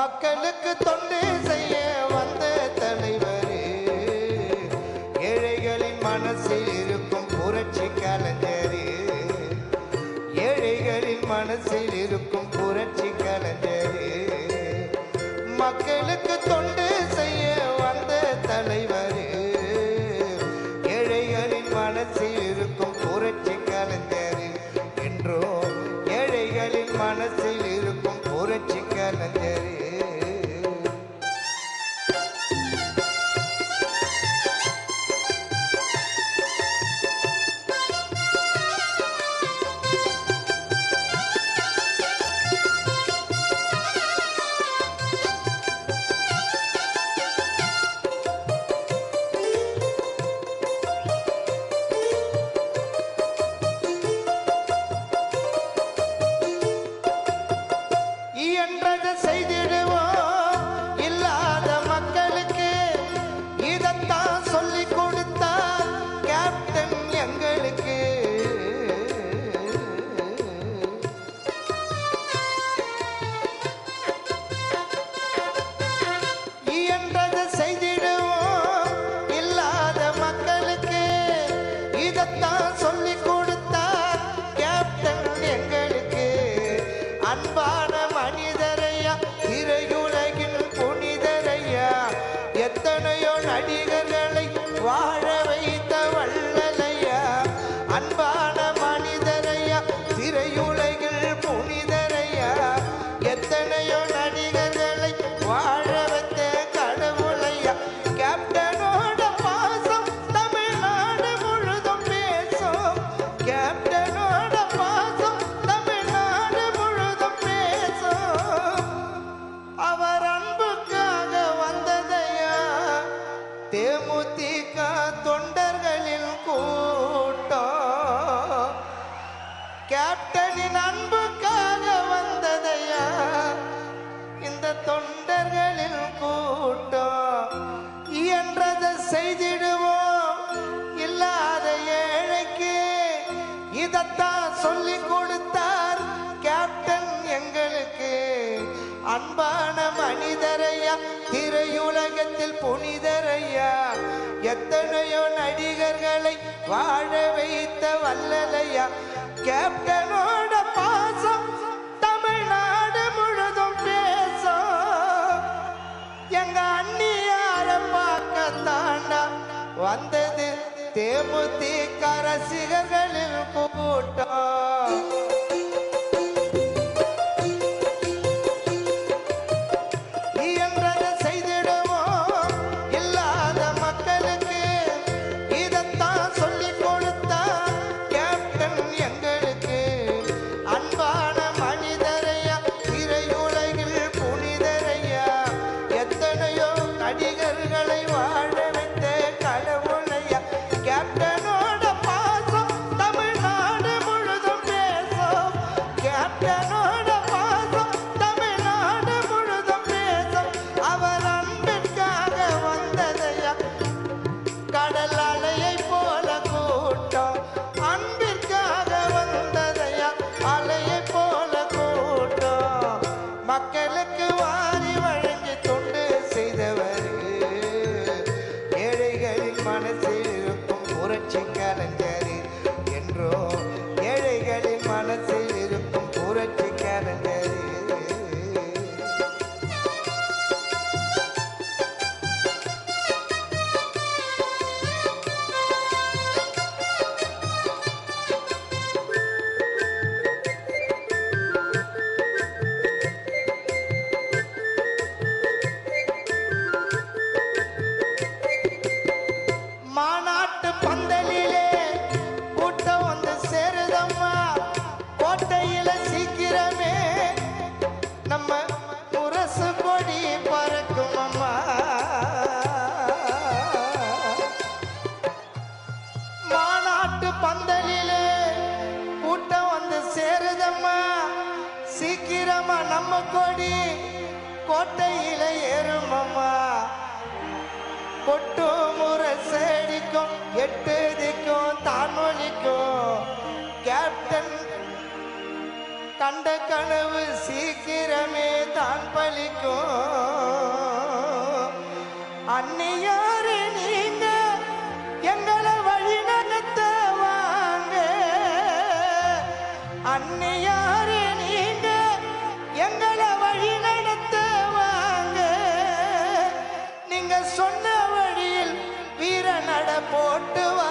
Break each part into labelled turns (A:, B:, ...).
A: மக்களுக்கு தொண்டு செய்ய வந்த தலைவரே. ஏழைகளின் மனசில் இருக்கும் புரட்சி கலைஞரே. ஏழைகளின் மனசில் இருக்கும் புரட்சி கலைஞரே. மக்களுக்கு தொண்டு செய்ய வந்த தலைவரே. ஏழைகளின் மனசில் இருக்கும் புரட்சி கலைஞரே. என்றோ ஏழைகளின் மனசில் இருக்கும் புரட்சி கலைஞரே. எத்தனையோ நடிகர்களை அன்பான மனிதரையா? திரையுலகத்தில் புனிதரையா? எத்தனையோ நடிகர்களை வாழ வைத்த வல்லலையா? கேப்டனோட பாசம் தமிழ்நாடு முழுதும் பேசும். எங்க அண்ணியார பார்க்க தாண்டா வந்தது தேமுதிக ரசிகர்களில் கூட்டம். சேருதம்மா. சீக்கிரமா நம்ம கொடி கோட்டையில ஏறுமம்மா. கொட்டு செடிக்கும் எட்டு திக்கும் தான் ஒலிக்கும் கேப்டன் கண்ட கனவு சீக்கிரமே தான் பலிக்கும். அன்னியா போட்டு வா.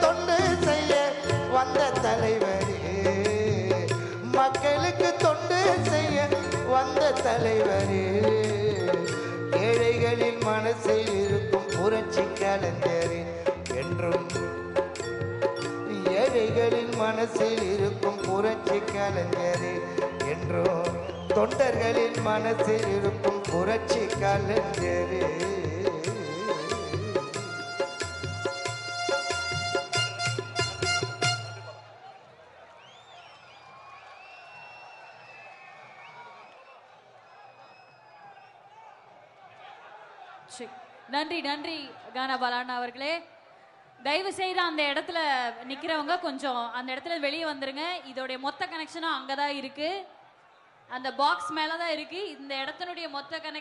A: தொண்டு செய்ய வந்த தலைவரே. மக்களுக்கு தொண்டு செய்ய வந்த தலைவரே. ஏழைகளின் மனசில் இருக்கும் புரட்சி கலைஞரே என்றும் ஏழைகளின் மனசில் இருக்கும் புரட்சி கலைஞரே என்றும் தொண்டர்களின் மனசில் இருக்கும் புரட்சி கலைஞரே.
B: சரி. நன்றி நன்றி கானபாலான் அவர்களே. தயவு செய்து அந்த இடத்துல நிக்கிறவங்க கொஞ்சம் அந்த இடத்துல வெளியே வந்துருங்க. இதோடைய மொத்த கனெக்ஷனும் அங்கதான் இருக்கு. அந்த பாக்ஸ் மேலதான் இருக்கு. இந்த இடத்தினுடைய மொத்த கனெக்ஷன்